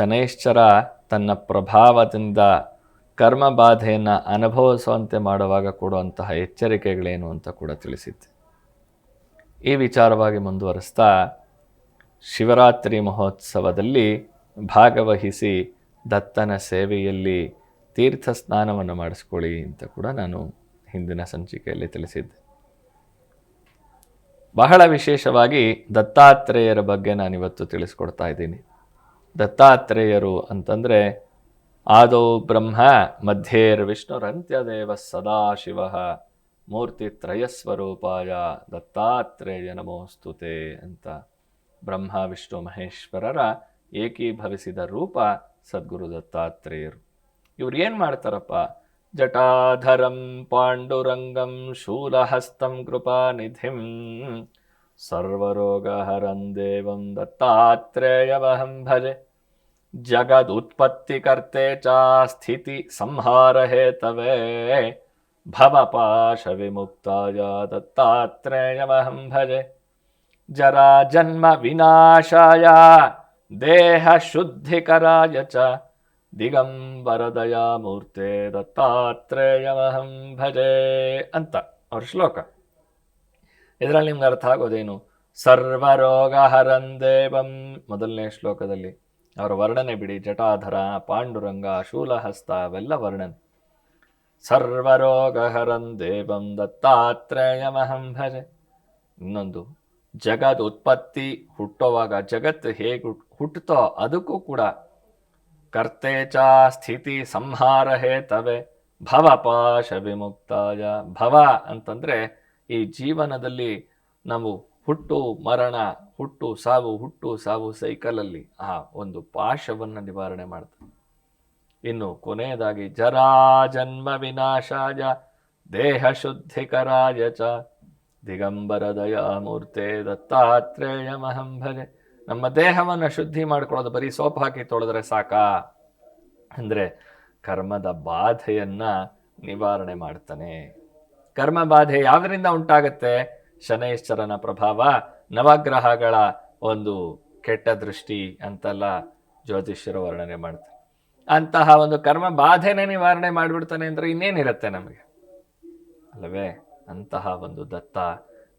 ಶನೈಶ್ಚರ ತನ್ನ ಪ್ರಭಾವದಿಂದ ಕರ್ಮ ಬಾಧೆಯನ್ನು ಅನುಭವಿಸುವಂತೆ ಮಾಡುವಾಗ ಕೊಡುವಂತಹ ಎಚ್ಚರಿಕೆಗಳೇನು ಅಂತ ಕೂಡ ತಿಳಿಸಿದ್ದೆ. ಈ ವಿಚಾರವಾಗಿ ಮುಂದುವರಿಸ್ತಾ ಶಿವರಾತ್ರಿ ಮಹೋತ್ಸವದಲ್ಲಿ ಭಾಗವಹಿಸಿ ದತ್ತನ ಸೇವೆಯಲ್ಲಿ ತೀರ್ಥ ಸ್ನಾನವನ್ನು ಮಾಡಿಸ್ಕೊಳ್ಳಿ ಅಂತ ಕೂಡ ನಾನು ಹಿಂದಿನ ಸಂಚಿಕೆಯಲ್ಲಿ ತಿಳಿಸಿದ್ದೆ. ಬಹಳ ವಿಶೇಷವಾಗಿ ದತ್ತಾತ್ರೇಯರ ಬಗ್ಗೆ ನಾನಿವತ್ತು ತಿಳಿಸ್ಕೊಡ್ತಾ ಇದ್ದೀನಿ. ದತ್ತಾತ್ರೇಯರು ಅಂತಂದರೆ, ಆದೌ ಬ್ರಹ್ಮ ಮಧ್ಯೇರ್ ವಿಷ್ಣುರಂತ್ಯದೇವ ಸದಾಶಿವ ಮೂರ್ತಿತ್ರಯಸ್ವರೂಪಾಯ ದತ್ತಾತ್ರೇಯ ನಮೋಸ್ತುತೆ ಅಂತ ಬ್ರಹ್ಮ, ವಿಷ್ಣು, ಮಹೇಶ್ವರರ ಏಕೀಭವಿಸಿದ ರೂಪ ಸದ್ಗುರು ದತ್ತಾತ್ರೇಯರು. ಇವ್ರು ಏನು ಮಾಡ್ತಾರಪ್ಪ? ಜಟಾಧರಂ ಪಾಂಡುರಂಗಂ ಶೂಲಹಸ್ತಂ ಕೃಪಾನಿಧಿಂ ಸರ್ವರೋಗಹರಂ ದೇವಂ ದತ್ತಾತ್ರೇಯವಹಂ ಭಜೆ ಜಗದುತ್ಪತ್ತಿಕರ್ತೆ ಚ ಸ್ಥಿತಿ ಸಂಹಾರ ಹೇತವೇ ಭವಪಾಶ ವಿಮುಕ್ತಾಯ ದತ್ತಾತ್ರೇಯವಹಂ ಭಜೆ ಜರಾ ಜನ್ಮ ವಿನಾಶಾಯ ದೇಹ ಶುದ್ಧಿಕರಾಯ ಚ ದಿಗಂಬರದಯಾ ಮೂರ್ತೆ ದತ್ತಾತ್ರೇಯವಹಂ ಭಜೆ ಅಂತ ಅವ್ರ ಶ್ಲೋಕ ಇದರಲ್ಲಿ ನಿಮ್ಗೆ ಅರ್ಥ ಆಗೋದೇನು? ಸರ್ವರೋಗ ರೋಗ ದೇವಂ. ಮೊದಲನೇ ಶ್ಲೋಕದಲ್ಲಿ, ಅವರ ವರ್ಣನೆ ಬಿಡಿ, ಜಟಾಧರ, ಪಾಂಡುರಂಗ, ಶೂಲಹಸ್ತ, ಅವೆಲ್ಲ ವರ್ಣನೆ. ಸರ್ವರೋಗ ದೇವಂ ದತ್ತಾತ್ರೇಯಮಹಂ ಭಜೆ. ಇನ್ನೊಂದು, ಜಗದ್ ಉತ್ಪತ್ತಿ ಹುಟ್ಟುವಾಗ ಜಗತ್ತು ಹೇಗೆ, ಹುಟ್ಟುತ್ತೋ ಅದಕ್ಕೂ ಕೂಡ ಕರ್ತೇಚ ಸ್ಥಿತಿ ಸಂಹಾರ ಹೇತವೆ ಭವಪಾಶ ವಿಮುಕ್ತಾಯ ಭವ ಅಂತಂದ್ರೆ ಈ ಜೀವನದಲ್ಲಿ ನಾವು ಹುಟ್ಟು ಮರಣ, ಹುಟ್ಟು ಸಾವು ಹುಟ್ಟು ಸಾವು ಸೈಕಲಲ್ಲಿ ಆ ಒಂದು ಪಾಶವನ್ನು ನಿವಾರಣೆ ಮಾಡ್ತಾರೆ ಇನ್ನು ಕೊನೆಯದಾಗಿ ಜರಾ ಜನ್ಮ ವಿನಾಶಾಯ, ದೇಹ ಶುದ್ಧಿಕರಾಯ ಚ, ದಿಗಂಬರ ದಯಾಮೂರ್ತೆ ದತ್ತಾತ್ರೇಯ ಮಹಂಭಜೆ ನಮ್ಮ ದೇಹವನ್ನು ಶುದ್ಧಿ ಮಾಡ್ಕೊಳ್ಳೋದು ಬರೀ ಸೋಪ್ ಹಾಕಿ ತೊಳೆದ್ರೆ ಸಾಕಾ? ಅಂದರೆ ಕರ್ಮದ ಬಾಧೆಯನ್ನು ನಿವಾರಣೆ ಮಾಡ್ತಾನೆ. ಕರ್ಮ ಬಾಧೆ ಯಾವುದರಿಂದ ಉಂಟಾಗುತ್ತೆ? ಶನೈಶ್ಚರನ ಪ್ರಭಾವ, ನವಗ್ರಹಗಳ ಒಂದು ಕೆಟ್ಟ ದೃಷ್ಟಿ ಅಂತೆಲ್ಲ ಜ್ಯೋತಿಷ್ಯರು ವರ್ಣನೆ ಮಾಡ್ತಾರೆ. ಅಂತಹ ಒಂದು ಕರ್ಮ ಬಾಧೆನೇ ನಿವಾರಣೆ ಮಾಡಿಬಿಡ್ತಾನೆ ಅಂದರೆ ಇನ್ನೇನಿರುತ್ತೆ ನಮಗೆ? ಅಲ್ಲವೇ? ಅಂತಹ ಒಂದು ದತ್ತ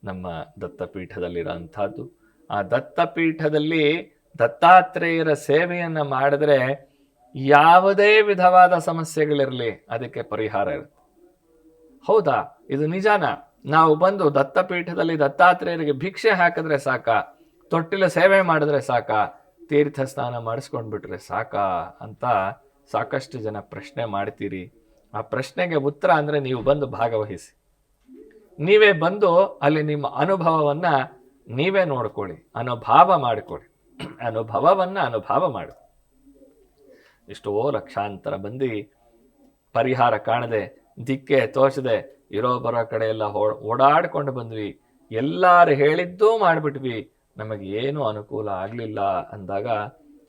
ನಮ್ಮ ದತ್ತಪೀಠದಲ್ಲಿರೋಂಥದ್ದು ಆ ದತ್ತಪೀಠದಲ್ಲಿ ದತ್ತಾತ್ರೇಯರ ಸೇವೆಯನ್ನು ಮಾಡಿದ್ರೆ ಯಾವುದೇ ವಿಧವಾದ ಸಮಸ್ಯೆಗಳಿರಲಿ, ಅದಕ್ಕೆ ಪರಿಹಾರ ಇರುತ್ತೆ. ಹೌದಾ? ಇದು ನಿಜಾನ? ನಾವು ಬಂದು ದತ್ತಪೀಠದಲ್ಲಿ ದತ್ತಾತ್ರೇಯರಿಗೆ ಭಿಕ್ಷೆ ಹಾಕಿದ್ರೆ ಸಾಕ? ತೊಟ್ಟಿಲ ಸೇವೆ ಮಾಡಿದ್ರೆ ಸಾಕ? ತೀರ್ಥ ಸ್ನಾನ ಮಾಡಿಸ್ಕೊಂಡ್ಬಿಟ್ರೆ ಸಾಕಾ? ಅಂತ ಸಾಕಷ್ಟು ಜನ ಪ್ರಶ್ನೆ ಮಾಡ್ತೀರಿ. ಆ ಪ್ರಶ್ನೆಗೆ ಉತ್ತರ ಅಂದರೆ ನೀವು ಬಂದು ಭಾಗವಹಿಸಿ. ನೀವೇ ಬಂದು ಅಲ್ಲಿ ನಿಮ್ಮ ಅನುಭವವನ್ನ ನೀವೇ ನೋಡ್ಕೊಳ್ಳಿ. ಅನುಭಾವ ಮಾಡಿಕೊಳ್ಳಿ. ಅನುಭವವನ್ನ ಅನುಭವ ಮಾಡಿ. ಎಷ್ಟೋ ಲಕ್ಷಾಂತರ ಮಂದಿ ಪರಿಹಾರ ಕಾಣದೆ ದಿಕ್ಕೆ ತೋಚದೆ ಇರೋ ಬರೋ ಕಡೆ ಎಲ್ಲ ಓಡಾಡ್ಕೊಂಡು ಬಂದ್ವಿ. ಎಲ್ಲಾರು ಹೇಳಿದ್ದೂ ಮಾಡಿಬಿಟ್ವಿ. ನಮಗೆ ಏನು ಅನುಕೂಲ ಆಗಲಿಲ್ಲ ಅಂದಾಗ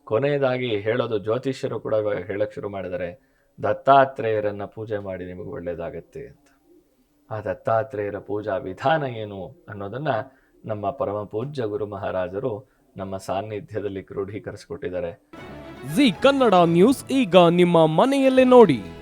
ಕೊನೆಯದಾಗಿ ಹೇಳೋದು ಜ್ಯೋತಿಷ್ಯರು ಕೂಡ ಹೇಳಕ್ಕೆ ಹೇಳಕ್ ಶುರು ಮಾಡಿದರೆ ದತ್ತಾತ್ರೇಯರನ್ನು ಪೂಜೆ ಮಾಡಿ ನಿಮಗೆ ಒಳ್ಳೆಯದಾಗತ್ತೆ ಅಂತ. ಆ ದತ್ತಾತ್ರೇಯರ ಪೂಜಾ ವಿಧಾನ ಏನು ಅನ್ನೋದನ್ನ ನಮ್ಮ ಪರಮ ಪೂಜ್ಯ ಗುರು ಮಹಾರಾಜರು ನಮ್ಮ ಸಾನ್ನಿಧ್ಯದಲ್ಲಿ ಕ್ರೋಢೀಕರಿಸಿಕೊಟ್ಟಿದ್ದಾರೆ. ಜಿ ಕನ್ನಡ ನ್ಯೂಸ್ ಈಗ ನಿಮ್ಮ ಮನೆಯಲ್ಲೇ ನೋಡಿ.